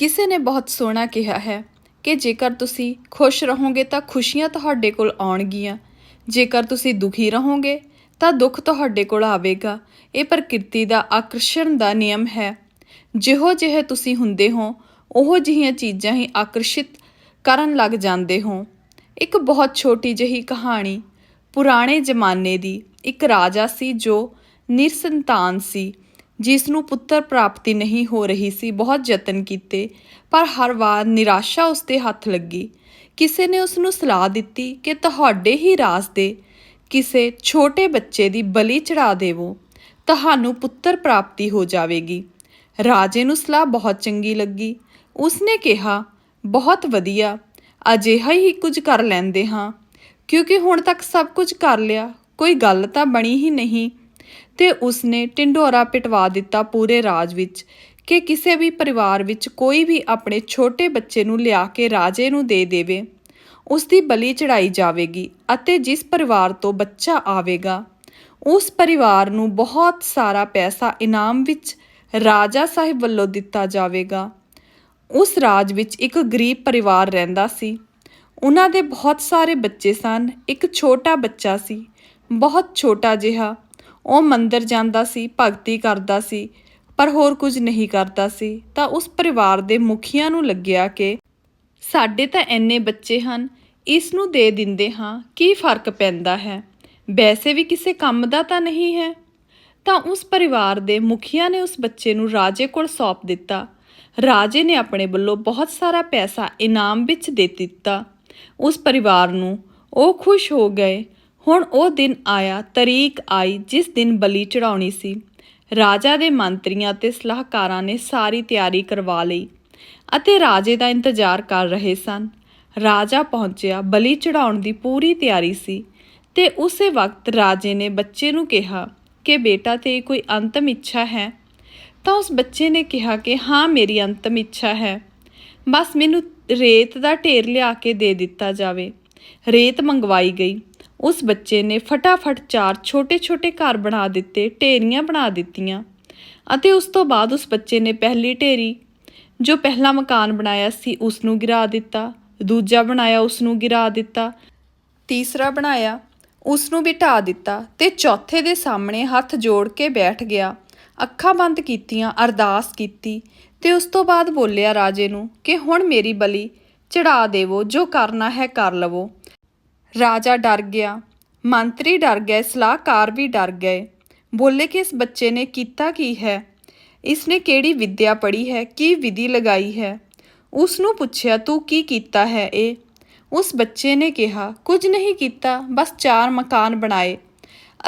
ਕਿਸੇ ਨੇ ਬਹੁਤ ਸੋਹਣਾ ਕਿਹਾ ਹੈ ਕਿ ਜੇਕਰ ਤੁਸੀਂ ਖੁਸ਼ ਰਹੋਗੇ ਤਾਂ ਖੁਸ਼ੀਆਂ ਤੁਹਾਡੇ ਕੋਲ ਆਉਣਗੀਆਂ। ਜੇਕਰ ਤੁਸੀਂ ਦੁਖੀ ਰਹੋਗੇ ਤਾਂ ਦੁੱਖ ਤੁਹਾਡੇ ਕੋਲ ਆਵੇਗਾ। ਇਹ ਪ੍ਰਕਿਰਤੀ ਦਾ ਆਕਰਸ਼ਣ ਦਾ ਨਿਯਮ ਹੈ। ਜਿਹੋ ਜਿਹੇ ਤੁਸੀਂ ਹੁੰਦੇ ਹੋ, ਉਹੋ ਜਿਹੀਆਂ ਚੀਜ਼ਾਂ ਹੀ ਆਕਰਸ਼ਿਤ ਕਰਨ ਲੱਗ ਜਾਂਦੇ ਹੋ। ਇੱਕ ਬਹੁਤ ਛੋਟੀ ਜਿਹੀ ਕਹਾਣੀ, ਪੁਰਾਣੇ ਜ਼ਮਾਨੇ ਦੀ ਇੱਕ ਰਾਜਾ ਸੀ ਜੋ ਨਿਰਸੰਤਾਨ ਸੀ। ਜਿਸ ਨੂੰ ਪੁੱਤਰ ਪ੍ਰਾਪਤੀ ਨਹੀਂ ਹੋ ਰਹੀ ਸੀ, ਬਹੁਤ ਯਤਨ ਕੀਤੇ, ਪਰ ਹਰ ਵਾਰ ਨਿਰਾਸ਼ਾ ਉਸ ਦੇ ਹੱਥ ਲੱਗੀ। ਕਿਸੇ ਨੇ ਉਸ ਨੂੰ ਸਲਾਹ ਦਿੱਤੀ ਕਿ ਤੁਹਾਡੇ ਹੀ ਰਾਜ ਦੇ ਕਿਸੇ ਛੋਟੇ ਬੱਚੇ ਦੀ ਬਲੀ ਚੜਾ ਦੇਵੋ, ਤੁਹਾਨੂੰ ਪੁੱਤਰ ਪ੍ਰਾਪਤੀ ਹੋ ਜਾਵੇਗੀ। ਰਾਜੇ ਨੂੰ ਸਲਾਹ ਬਹੁਤ ਚੰਗੀ ਲੱਗੀ। ਉਸਨੇ ਕਿਹਾ, ਬਹੁਤ ਵਧੀਆ, ਅਜਿਹਾ ਹੀ ਕੁਝ ਕਰ ਲੈਂਦੇ ਹਾਂ। ਕਿਉਂਕਿ ਹੁਣ ਤੱਕ ਸਭ ਕੁਝ ਕਰ ਲਿਆ, ਕੋਈ ਗੱਲ ਤਾਂ ਬਣੀ ਹੀ ਨਹੀਂ। ਤੇ ਉਸਨੇ ਢਿੰਡੋਰਾ ਪਿਟਵਾ ਦਿੱਤਾ ਪੂਰੇ ਰਾਜ ਵਿੱਚ ਕਿ ਕਿਸੇ ਵੀ ਪਰਿਵਾਰ ਵਿੱਚ ਕੋਈ ਵੀ ਆਪਣੇ ਛੋਟੇ ਬੱਚੇ ਨੂੰ ਲਿਆ ਕੇ ਰਾਜੇ ਨੂੰ ਦੇ ਦੇਵੇ ਉਸ ਦੀ ਬਲੀ ਚੜਾਈ ਜਾਵੇਗੀ ਅਤੇ ਜਿਸ ਪਰਿਵਾਰ ਤੋਂ ਬੱਚਾ ਆਵੇਗਾ, ਉਸ ਪਰਿਵਾਰ ਨੂੰ ਬਹੁਤ ਸਾਰਾ ਪੈਸਾ ਇਨਾਮ ਵਿੱਚ ਰਾਜਾ ਸਾਹਿਬ ਵੱਲੋਂ ਦਿੱਤਾ ਜਾਵੇਗਾ। ਉਸ ਰਾਜ ਵਿੱਚ ਇੱਕ ਗਰੀਬ ਪਰਿਵਾਰ ਰਹਿੰਦਾ ਸੀ। ਉਹਨਾਂ ਦੇ ਬਹੁਤ ਸਾਰੇ ਬੱਚੇ ਸਨ। ਇੱਕ ਛੋਟਾ ਬੱਚਾ ਸੀ। ਬਹੁਤ ਛੋਟਾ ਜਿਹਾ ਉਹ ਮੰਦਰ ਜਾਂਦਾ ਸੀ, ਭਗਤੀ ਕਰਦਾ ਸੀ, ਪਰ ਹੋਰ ਕੁਝ ਨਹੀਂ ਕਰਦਾ ਸੀ। ਤਾਂ ਉਸ ਪਰਿਵਾਰ ਦੇ ਮੁਖੀਆਂ ਨੂੰ ਲੱਗਿਆ ਕਿ ਸਾਡੇ ਤਾਂ ਇੰਨੇ ਬੱਚੇ ਹਨ, ਇਸ ਨੂੰ ਦੇ ਦਿੰਦੇ ਹਾਂ, ਕੀ ਫ਼ਰਕ ਪੈਂਦਾ ਹੈ? ਵੈਸੇ ਵੀ ਕਿਸੇ ਕੰਮ ਦਾ ਤਾਂ ਨਹੀਂ ਹੈ? ਤਾਂ ਉਸ ਪਰਿਵਾਰ ਦੇ ਮੁਖੀਆਂ ਨੇ ਉਸ ਬੱਚੇ ਨੂੰ ਰਾਜੇ ਕੋਲ ਸੌਂਪ ਦਿੱਤਾ। ਰਾਜੇ ਨੇ ਆਪਣੇ ਵੱਲੋਂ ਬਹੁਤ ਸਾਰਾ ਪੈਸਾ ਇਨਾਮ ਵਿੱਚ ਦੇ ਦਿੱਤਾ। ਉਸ ਪਰਿਵਾਰ ਨੂੰ ਉਹ ਖੁਸ਼ ਹੋ ਗਏ। ਹੁਣ ਉਹ ਦਿਨ ਆਇਆ, ਤਰੀਕ ਆਈ, ਜਿਸ ਦਿਨ ਬਲੀ ਚੜਾਉਣੀ ਸੀ। ਰਾਜਾ ਦੇ ਮੰਤਰੀਆਂ ਤੇ ਸਲਾਹਕਾਰਾਂ ਨੇ ਸਾਰੀ ਤਿਆਰੀ ਕਰਵਾ ਲਈ ਅਤੇ ਰਾਜੇ ਦਾ ਇੰਤਜ਼ਾਰ ਕਰ ਰਹੇ ਸਨ। ਰਾਜਾ ਪਹੁੰਚਿਆ, ਬਲੀ ਚੜਾਉਣ ਦੀ ਪੂਰੀ ਤਿਆਰੀ ਸੀ ਤੇ ਉਸੇ ਵਕਤ ਰਾਜੇ ਨੇ ਬੱਚੇ ਨੂੰ ਕਿਹਾ ਕਿ, ਬੇਟਾ ਤੇ ਕੋਈ ਅੰਤਮ ਇੱਛਾ ਹੈ? ਤਾਂ ਉਸ ਬੱਚੇ ਨੇ ਕਿਹਾ ਕਿ, ਹਾਂ, ਮੇਰੀ ਅੰਤਮ ਇੱਛਾ ਹੈ। ਬਸ ਮੈਨੂੰ ਰੇਤ ਦਾ ਢੇਰ ਲਿਆ ਕੇ ਦੇ ਦਿੱਤਾ ਜਾਵੇ। ਰੇਤ ਮੰਗਵਾਈ ਗਈ। ਉਸ ਬੱਚੇ ਨੇ ਫਟਾਫਟ ਚਾਰ ਛੋਟੇ-ਛੋਟੇ ਘਰ ਬਣਾ ਦਿੱਤੇ, ਢੇਰੀਆਂ ਬਣਾ ਦਿੱਤੀਆਂ ਅਤੇ ਉਸ ਤੋਂ ਬਾਅਦ ਉਸ ਬੱਚੇ ਨੇ ਪਹਿਲੀ ਢੇਰੀ, ਜੋ ਪਹਿਲਾ ਮਕਾਨ ਬਣਾਇਆ ਸੀ ਉਸ ਨੂੰ ਗਿਰਾ ਦਿੱਤਾ, ਦੂਜਾ ਬਣਾਇਆ ਉਸ ਨੂੰ ਗਿਰਾ ਦਿੱਤਾ, ਤੀਸਰਾ ਬਣਾਇਆ ਉਸ ਨੂੰ ਵੀ ਢਾ ਦਿੱਤਾ ਤੇ ਚੌਥੇ ਦੇ ਸਾਹਮਣੇ ਹੱਥ ਜੋੜ ਕੇ ਬੈਠ ਗਿਆ। ਅੱਖਾਂ ਬੰਦ ਕੀਤੀਆਂ, ਅਰਦਾਸ ਕੀਤੀ ਤੇ ਉਸ ਤੋਂ ਬਾਅਦ ਬੋਲਿਆ ਰਾਜੇ ਨੂੰ ਕਿ ਹੁਣ ਮੇਰੀ ਬਲੀ ਚੜਾ ਦੇਵੋ, ਜੋ ਕਰਨਾ ਹੈ ਕਰ ਲਵੋ। ਰਾਜਾ ਡਰ ਗਿਆ। ਮੰਤਰੀ ਡਰ ਗਏ, ਸਲਾਹਕਾਰ ਵੀ ਡਰ ਗਏ। ਬੋਲੇ ਕਿ ਇਸ ਬੱਚੇ ਨੇ ਕੀਤਾ ਕੀ ਹੈ? ਇਸ ਨੇ ਕਿਹੜੀ ਵਿੱਦਿਆ ਪੜ੍ਹੀ ਹੈ? ਕੀ ਵਿਧੀ ਲਗਾਈ ਹੈ? ਉਸ ਨੂੰ ਪੁੱਛਿਆ, ਤੂੰ ਕੀ ਕੀਤਾ ਹੈ ਇਹ ਉਸ ਬੱਚੇ ਨੇ ਕਿਹਾ, ਕੁਝ ਨਹੀਂ ਕੀਤਾ, ਬਸ ਚਾਰ ਮਕਾਨ ਬਣਾਏ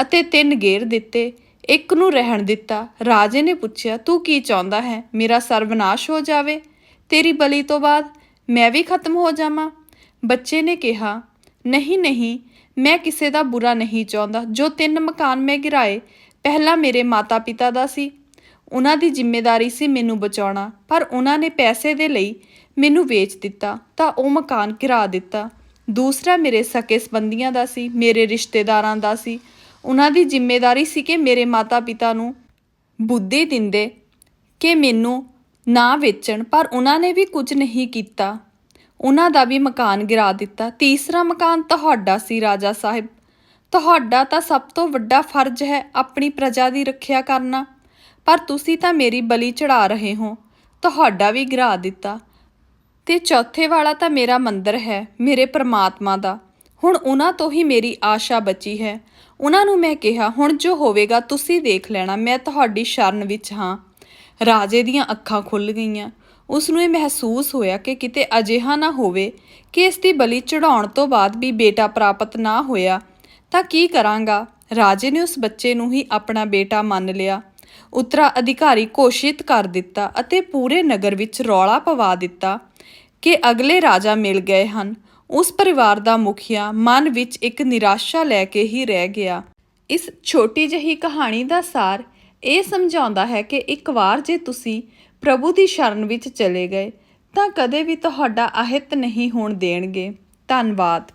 ਅਤੇ ਤਿੰਨ ਗੇਰ ਦਿੱਤੇ, ਇੱਕ ਨੂੰ ਰਹਿਣ ਦਿੱਤਾ। ਰਾਜੇ ਨੇ ਪੁੱਛਿਆ, ਤੂੰ ਕੀ ਚਾਹੁੰਦਾ ਹੈ? ਮੇਰਾ ਸਰਵਨਾਸ਼ ਹੋ ਜਾਵੇ? ਤੇਰੀ ਬਲੀ ਤੋਂ ਬਾਅਦ ਮੈਂ ਵੀ ਖਤਮ ਹੋ ਜਾਵਾਂ? ਬੱਚੇ ਨੇ ਕਿਹਾ ਨਹੀਂ ਨਹੀਂ, ਮੈਂ ਕਿਸੇ ਦਾ ਬੁਰਾ ਨਹੀਂ ਚਾਹੁੰਦਾ। ਜੋ ਤਿੰਨ ਮਕਾਨ ਮੈਂ ਗਿਰਾਏ, ਪਹਿਲਾ ਮੇਰੇ ਮਾਤਾ-ਪਿਤਾ ਦਾ ਸੀ। ਉਹਨਾਂ ਦੀ ਜ਼ਿੰਮੇਵਾਰੀ ਸੀ ਮੈਨੂੰ ਬਚਾਉਣਾ, ਪਰ ਉਹਨਾਂ ਨੇ ਪੈਸੇ ਦੇ ਲਈ ਮੈਨੂੰ ਵੇਚ ਦਿੱਤਾ, ਤਾਂ ਉਹ ਮਕਾਨ ਗਿਰਾ ਦਿੱਤਾ। ਦੂਸਰਾ ਮੇਰੇ ਸਕੇ ਸੰਬੰਧੀਆਂ ਦਾ ਸੀ, ਮੇਰੇ ਰਿਸ਼ਤੇਦਾਰਾਂ ਦਾ ਸੀ। ਉਹਨਾਂ ਦੀ ਜ਼ਿੰਮੇਵਾਰੀ ਸੀ ਕਿ ਮੇਰੇ ਮਾਤਾ-ਪਿਤਾ ਨੂੰ ਬੁੱਧੀ ਦਿੰਦੇ, ਕਿ ਮੈਨੂੰ ਨਾ ਵੇਚਣ, ਪਰ ਉਹਨਾਂ ਨੇ ਵੀ ਕੁਝ ਨਹੀਂ ਕੀਤਾ। ਉਹਨਾਂ ਦਾ ਵੀ ਮਕਾਨ ਗਿਰਾ ਦਿੱਤਾ। ਤੀਸਰਾ ਮਕਾਨ ਤੁਹਾਡਾ ਸੀ ਰਾਜਾ ਸਾਹਿਬ। ਤੁਹਾਡਾ ਤਾਂ ਸਭ ਤੋਂ ਵੱਡਾ ਫਰਜ਼ ਹੈ ਆਪਣੀ ਪ੍ਰਜਾ ਦੀ ਰੱਖਿਆ ਕਰਨਾ। ਪਰ ਤੁਸੀਂ ਤਾਂ ਮੇਰੀ ਬਲੀ ਚੜਾ ਰਹੇ ਹੋ। ਤੁਹਾਡਾ ਵੀ ਗਿਰਾ ਦਿੱਤਾ। ਤੇ ਚੌਥੇ ਵਾਲਾ ਤਾਂ ਮੇਰਾ ਮੰਦਰ ਹੈ, ਮੇਰੇ ਪ੍ਰਮਾਤਮਾ ਦਾ। ਹੁਣ ਉਹਨਾਂ ਤੋਂ ਹੀ ਮੇਰੀ ਆਸ਼ਾ ਬਚੀ ਹੈ। ਉਹਨਾਂ ਨੂੰ ਮੈਂ ਕਿਹਾ, ਹੁਣ ਜੋ ਹੋਵੇਗਾ ਤੁਸੀਂ ਦੇਖ ਲੈਣਾ। ਮੈਂ ਤੁਹਾਡੀ ਸ਼ਰਨ ਵਿੱਚ ਹਾਂ ਰਾਜੇ ਦੀਆਂ ਅੱਖਾਂ ਖੁੱਲ ਗਈਆਂ। ਉਸ ਨੂੰ ਇਹ ਮਹਿਸੂਸ ਹੋਇਆ ਕਿ ਕਿਤੇ ਅਜਿਹਾ ਨਾ ਹੋਵੇ ਕਿ ਇਸ ਦੀ ਬਲੀ ਚੜਾਉਣ ਤੋਂ ਬਾਅਦ ਵੀ ਬੇਟਾ ਪ੍ਰਾਪਤ ਨਾ ਹੋਇਆ, ਤਾਂ ਕੀ ਕਰਾਂਗਾ? ਰਾਜੇ ਨੇ ਉਸ ਬੱਚੇ ਨੂੰ ਹੀ ਆਪਣਾ ਬੇਟਾ ਮੰਨ ਲਿਆ। ਉਤਰਾ ਅਧਿਕਾਰੀ ਘੋਸ਼ਿਤ ਕਰ ਦਿੱਤਾ ਅਤੇ ਪੂਰੇ ਨਗਰ ਵਿੱਚ ਰੌਲਾ ਪਵਾ ਦਿੱਤਾ ਕਿ ਅਗਲੇ ਰਾਜਾ ਮਿਲ ਗਏ ਹਨ। ਉਸ ਪਰਿਵਾਰ ਦਾ ਮੁਖੀਆ ਮਨ ਵਿੱਚ ਇੱਕ ਨਿਰਾਸ਼ਾ ਲੈ ਕੇ ਹੀ ਰਹਿ ਗਿਆ। ਇਸ ਛੋਟੀ ਜਿਹੀ ਕਹਾਣੀ ਦਾ ਸਾਰ ਇਹ ਸਮਝਾਉਂਦਾ ਹੈ ਕਿ ਇੱਕ ਵਾਰ ਜੇ ਤੁਸੀਂ ਪ੍ਰਭੂ ਦੀ ਸ਼ਰਨ ਵਿੱਚ ਚਲੇ ਗਏ, ਤਾਂ ਕਦੇ ਵੀ ਤੁਹਾਡਾ ਅਹਿਤ ਨਹੀਂ ਹੋਣ ਦੇਣਗੇ। ਧੰਨਵਾਦ।